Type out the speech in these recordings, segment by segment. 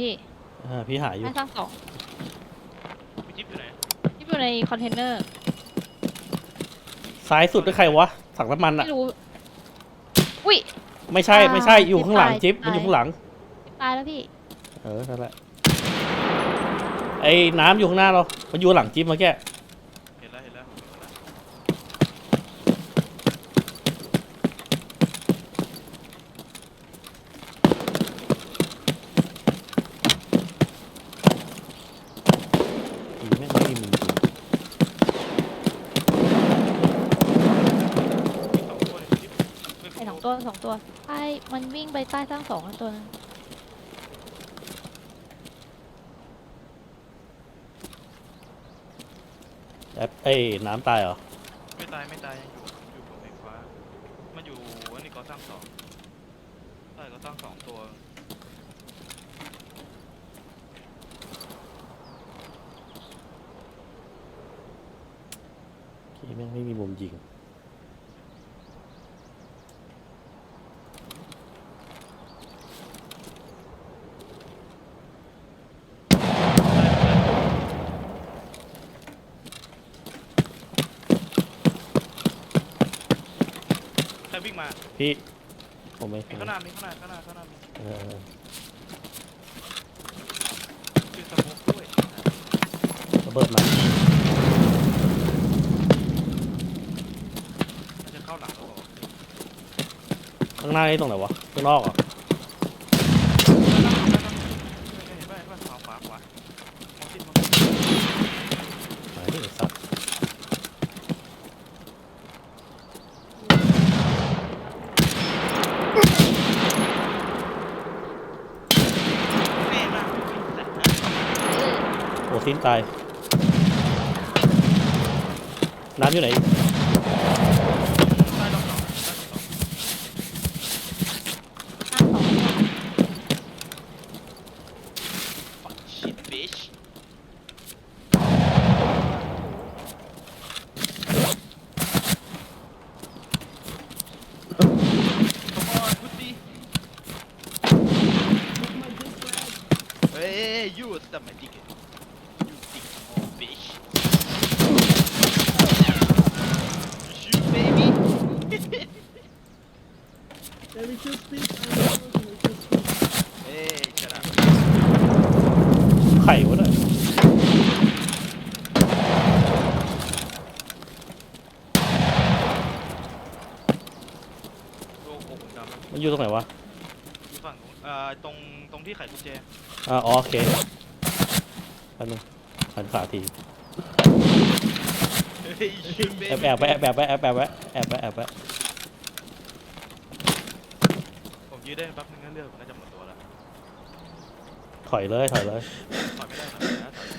พี่อ่าพี่หาอยู่ใต้สร้างสองพี่จิ๊บอยู่ไหนที่อยู่ในคอนเทนเนอร์ซ้ายสุดด้วยใครวะถังน้ำมันอะไม่รู้ อุ้ย ไม่ใช่อ่าไม่ใช่อยู่ข้างหลังจิ๊จิ๊บบตายมันอยู่ข้างหลัง ตายแล้วพี่ เออนั่นแหละไอ้น้ำอยู่ข้างหน้าเรา มันอยู่หลังจิ๊บเมาแก่ เห็นแล้วเห็นแล้วเห็นแล้ว ผีแม่งไม่มีมุมจริง มีสองตัวเลยพี่จิ๊บ ไอสองตัวสองตัวใต้ มันวิ่งไปใต้สร้างสองอันตัวนึงแอปไอ้น้ำตายเหรอ ไม่ตายไม่ตายยังอยู่อยู่บนไฟฟ้ามันอยู่อันนี้ก่อสร้างสองใช่ก่อสร้างสองตัวผีแม่งไม่มีมุมยิง ใคร วิ่งมาพี่ผมไม่มีข้างหน้ามีข้างหน้าข้างหน้าข้างหน้ามีเออคือสโมกด้วยระเบิดมามันจะเข้าหลังเราบอกข้างหน้านี่ตรงไหนวะข้างนอกเหรอ เห็นป่ะเห็นป่ะขวาขวาขวามองขึ้นมอง ไหนไอ้สัตว์ แม่มาก โอ้ทิ้นตาย น้ำอยู่ไหน ใต้รอบสองใต้รอบสอง สร้างสอง Fuck shit bitch ขโมย พุตตี้เฮ้ย you stop my dick ย shut up ไข่วะเนี่ยโอ้โหผมดำแล้วมันอยู่ตรงไหนวะอยู่ฝั่งนู้นเอ่อตรงตรงที่ไขกุญแจอ่าอ๋อโอเคแป๊บนึงหันขาทีเฮ้ย shoot แอบ baby แอบไปแอบแอบไปแอบแอบไปแอบไปแอบไป ผม ยืดได้แป๊บนึงนะเลือดผมน่าจะหมดตัวแล้วถอยเลยถอยเลยถอยไม่ได้ถอยไม่ได้ถอย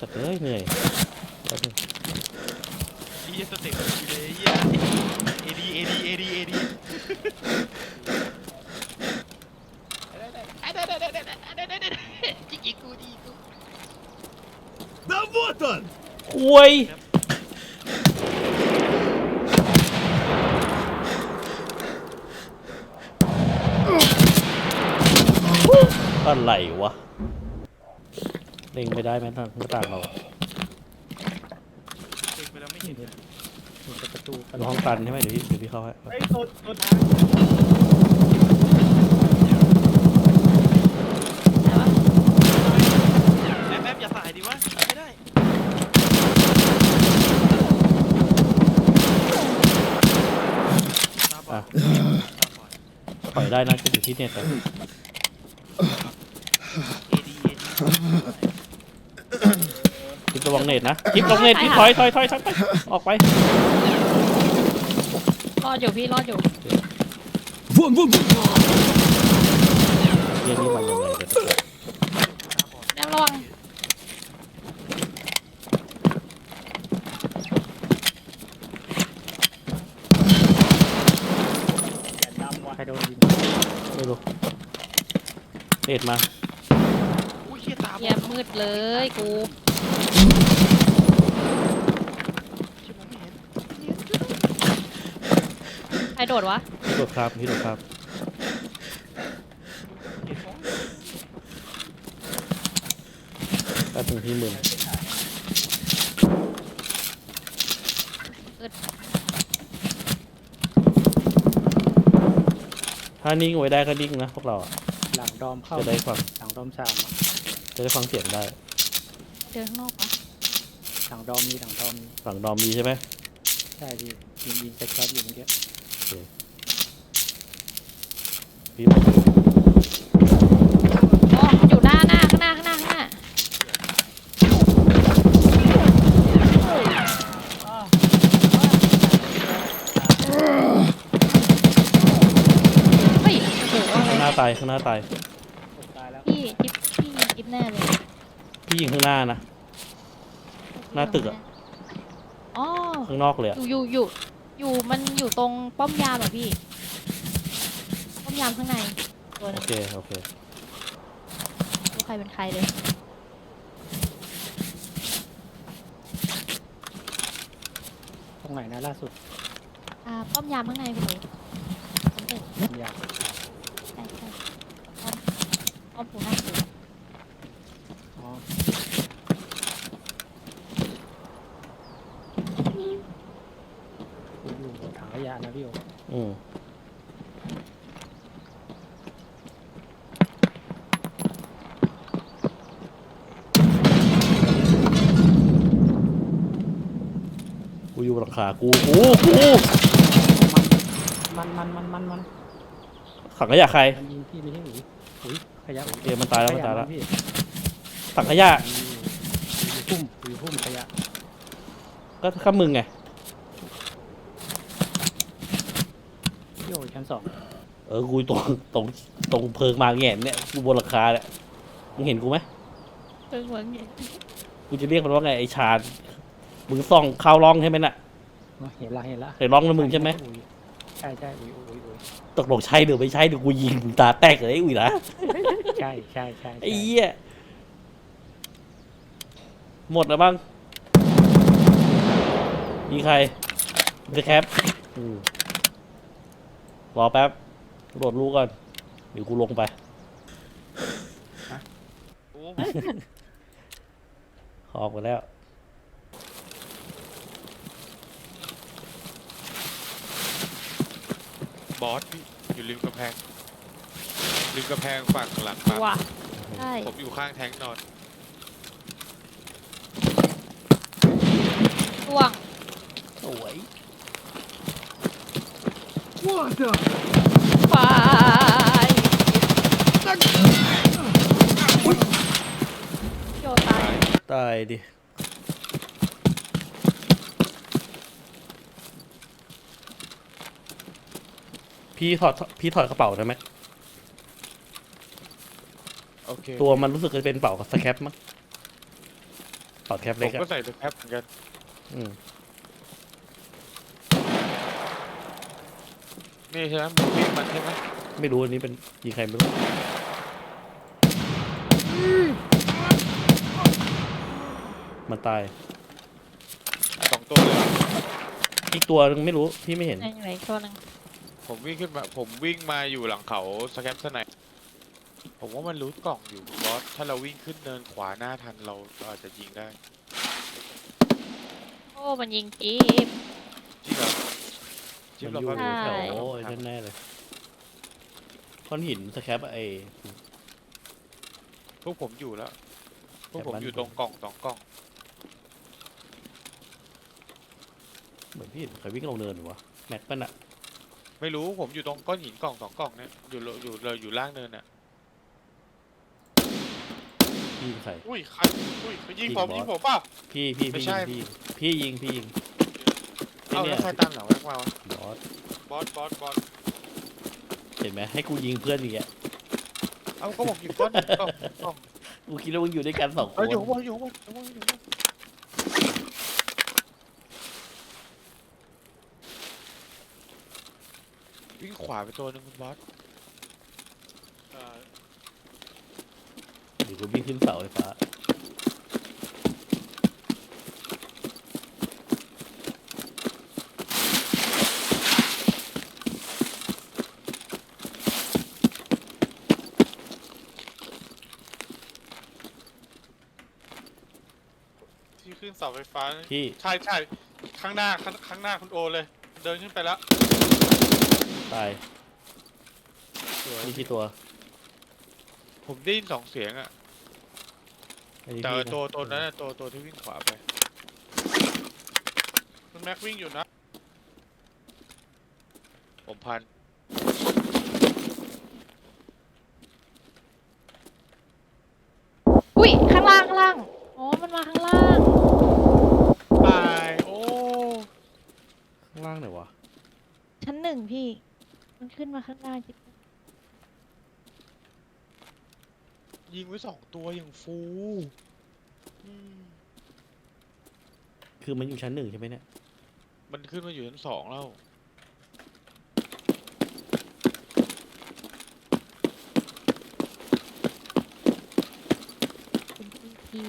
สัตว์เอ้ยเหนื่อยแป๊บนึงไอ้เหี้ยสเต็ปอยู่เลยไอ้เหี้ยเอดีเอดีเอดีเอดีคุย อะไรวะเล็งไปได้ไหมทางหน้าต่างเราเด็กไปแล้วไม่เห็นมันจะประตูดูห้องตันใช่ไหมเดี๋ยวพี่เดี๋ยวพี่เข้าให้ Hey, so, so time. แอบแอบอย่าสายดิวะไม่ได้ตาบออะดตาบอด ถอยได้นะจะอยู่ที่เนี่ยแต่เอดีเอดี คิด ระวังเนตนะทิปลงเนตทิปถอยถอยถอยถอยไปออกไปรอดอยู่พี่รอดอยู่วุ่นวุ่นเรื่องนี้มันยังไงกันแนมระวังใครโดนยิงไม่รู้เนตมาเหี้ยมืดเลยกู ใครโดดวะโดดครับพี่โดดครับแป๊ถึงพี่มึงถ้านิ่งไว้ได้ก็นิ่งนะพวกเราอะหลังดอมเข้าจะได้ฟังหลังดอมสามจะได้ฟังเสียงได้เดินข้างนอกปะ หลังดอมมีหลังดอมมีฝั่งดอมมีใช่ไหมใช่พี่ยิงยิงสแคปอยู่เมื่อกี้พี่บอกอ๋อมันอยู่หน้าหน้าข้างหน้าข้างหน้าข้างหน้าเฮ้ยโอ้โหอะไรข้างหน้าตายข้างหน้าตายผมตายแล้วพี่จิ๊บพี่ยิงจิ๊บแน่เลยพี่ยิงข้างหน้านะ หน้าตึกอะอ๋อข้างนอกเลยอะอยู่อยู่อยู่อยู่มันอยู่ตรงป้อมยามอะพี่ ป้อมยามข้างในตัวหนึโองเคโอเครู้ใครเป็นใครเลย ตรงไหนนะล่าสุดอ่า ป้อมยามข้างในพี่เลยสำเร็จผมอยากใช่ใช่ป้อมป้อมปูหน้าปูอ๋อผมอยู่ถังขยะนะพี่โออืมกูอยู่บนหลังคากูกูกูมันมันมันมันมันถังขยะใครมันยิงพี่ไม่ใช่หรืออุ้ยขยะอุ้ยเกมมันตายแล้วมันตายแล้วขะพี่ถังขยะอยู่พุ่มอยู่พุ่มขยะก็ข้ามึงไง พี่โอชั้นสองเออกูตรงตรงตรงเพิงมาแง่นเนี่ยกูบนหลังคาเนี่ยมึงเห็นกูไหมเพิ่งเหมือนไงกูจะเรียกมันว่าไงไอ้ชาญมึงส่องเข้าร่องใช่ไหมน่ะอ๋อเห็นละเห็นละไอ้ร่องนั่นมึงใช่ไหมอุ้ยใช่ใช่อุ้ยอุ้ยอุ้ยตกลงใช่หรือไม่ใช่เดี๋ยวกูยิงมึงตาแตกเลยไอ้อุ้ยนะใช่ใช่ใช่ไอ้ใช่เหี้ยหมดแล้วบ้างมีใครจะแคปอืม รอแป๊บโดดลูกก่อนเดี๋ยวกูลงไป โอ้ออกไปแล้ว บอสพี่อยู่ริมกำแพงริมกำแพงฝั่งหลังปั๊มว่ะใช่ผมอยู่ข้างแทงค์นอนช่วง สวย What the? ไปโยตาย ตายดิ พี่ถอดพี่ถอดกระเป๋าได้ไหม โอเคตัวมันรู้สึกจะเป็นเป๋ากับสแคปมั้งเป๋าแคปผเล็กมอะก็ใส่สแคปเหมือนกันอืม นี่ใช่ไหมมึงวิ่งมันใช่ไหมไม่รู้อันนี้เป็นยิงใครไม่รู้มันตาย สองตัวเลยเหรออีกตัวนึงไม่รู้พี่ไม่เห็นยังไงตัวหนึงผมวิ่งขึ้นมา ผมวิ่งมาอยู่หลังเขาสแคปสไนป์ผมว่ามันรู้กล่องอยู่บอสถ้าเราวิ่งขึ้นเนินขวาหน้าทันเราเราอาจจะยิงได้ โอ้ มันยิงจี๊บจริงเหรอ จิ๊บมันเราอยู่ก็ใช่แถวไอ้นั่นแน่เลยก้อนหินสแคปไอ้ พวกผมอยู่แล้ว พวกผมแถวบ้านอยู่ตรงกล่องสองกล่อง เหมือนพี่เห็นใครวิ่งลงเนินหรือวะแม็กปั้นอะไม่รู้ผมอยู่ตรงก้อนหินกล่องสองกล่องเนี่ยอยู่โลอยู่เลยอยู่ล่างเนินน่ะพี่ใครอุ้ยใครอุ้ยไปยิงยิงผมบอสยิงผมป่ะพี่พี่ไม่พี่ใช่ ยิงพี่พี่ยิงพี่ยิงไอ้เอาเนี่แล้ยวใครตามหลังแม็กมาวะบอสบอสบอสบอสเห็นไหมให้กูยิงเพื่อนอย่างเงี้ยเอาก็บอกอยู่ก้อนหินกล่องกล่องกูคิดว่ามึงอยู่ด้วยกันสองคเอออยู่นข้างบนอยู่ข้างบนอยู่ข้างบนอยู่ข้างบนวิ่งขวาไปตัวหนึงคุณบอสเอ่อเดี๋ยวกูวิ่งขึ้นเสาไฟฟ้าาไฟฟ้าพี่ใช่ใช่ข้างหน้าข้างข้างหน้าคุณโอเลย เดินขึ้นไปแล้วตายสวยนี่กี่ตัวผมได้ยินสองเสียงอะอันนี้แต่พี่นะตัวตัวนั้นน่ะตัวตัวที่วิ่งขวาไปคุณแม็กวิ่งอยู่นะ ผมพันอุ้ยข้างล่างข้างล่าง อ๋อ มันมาข้างล่าง ตายโอ้ ข้างล่างไหนวะ ชั้นหนึ่งพี่ มันขึ้นมาข้างล่างจริงยิงไว้สองตัวอย่างฟูอืมคือมันอยู่ชั้นหนึ่งใช่ไหมเนี่ย มันขึ้นมาอยู่ชั้นสองแล้ว เป็นที่ที่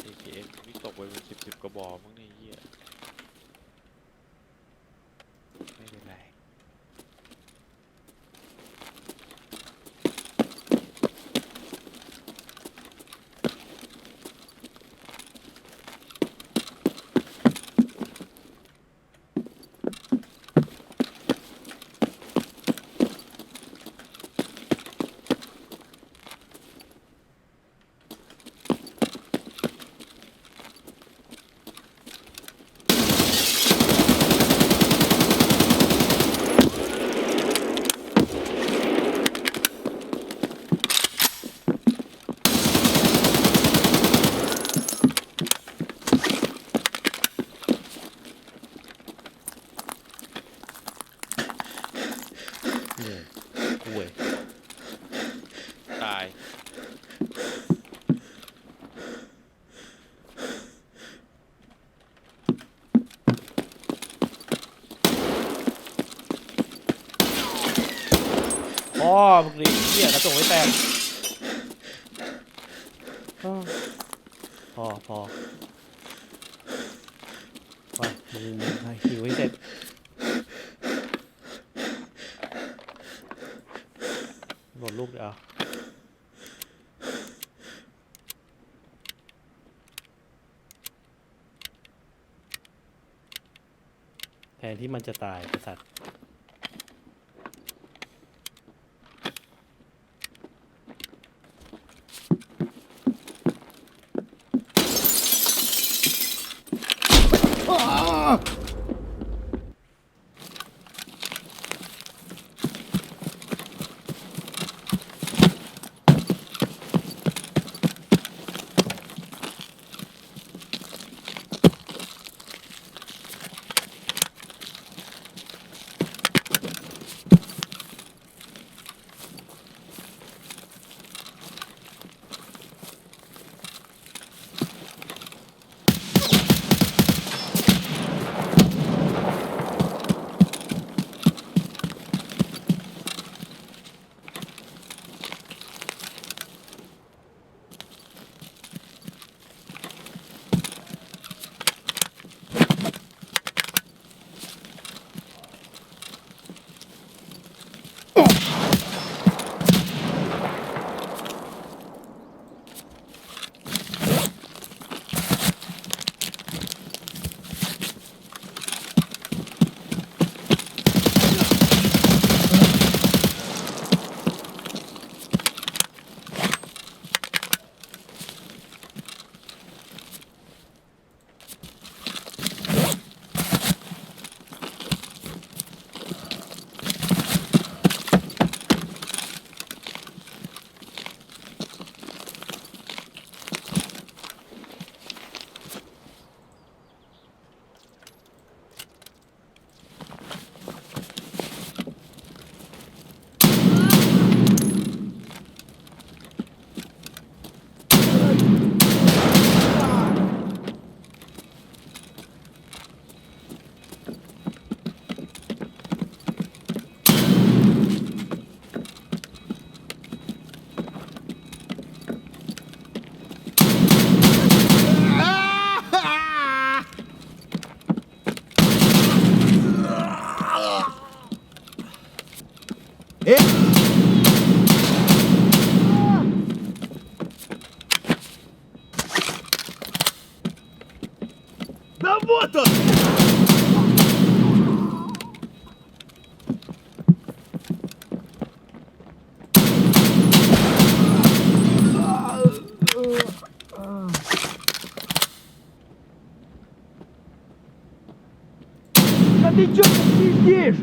เอเคเอ็มนี่ตกไปเป็นสิบสิบกระบอก มั้งเนี่ยเหี้ยไม่เป็นไร เหนื่อยป่วย ตาย พ่อมึงดิเหี้ยกระจกไม่แตกอ้าวพอพอไปมึงให้หิวให้เสร็จโหลดลูกเดี๋ยวเอาแทนที่มันจะตายไอ้สัตว์ ты что сидишь?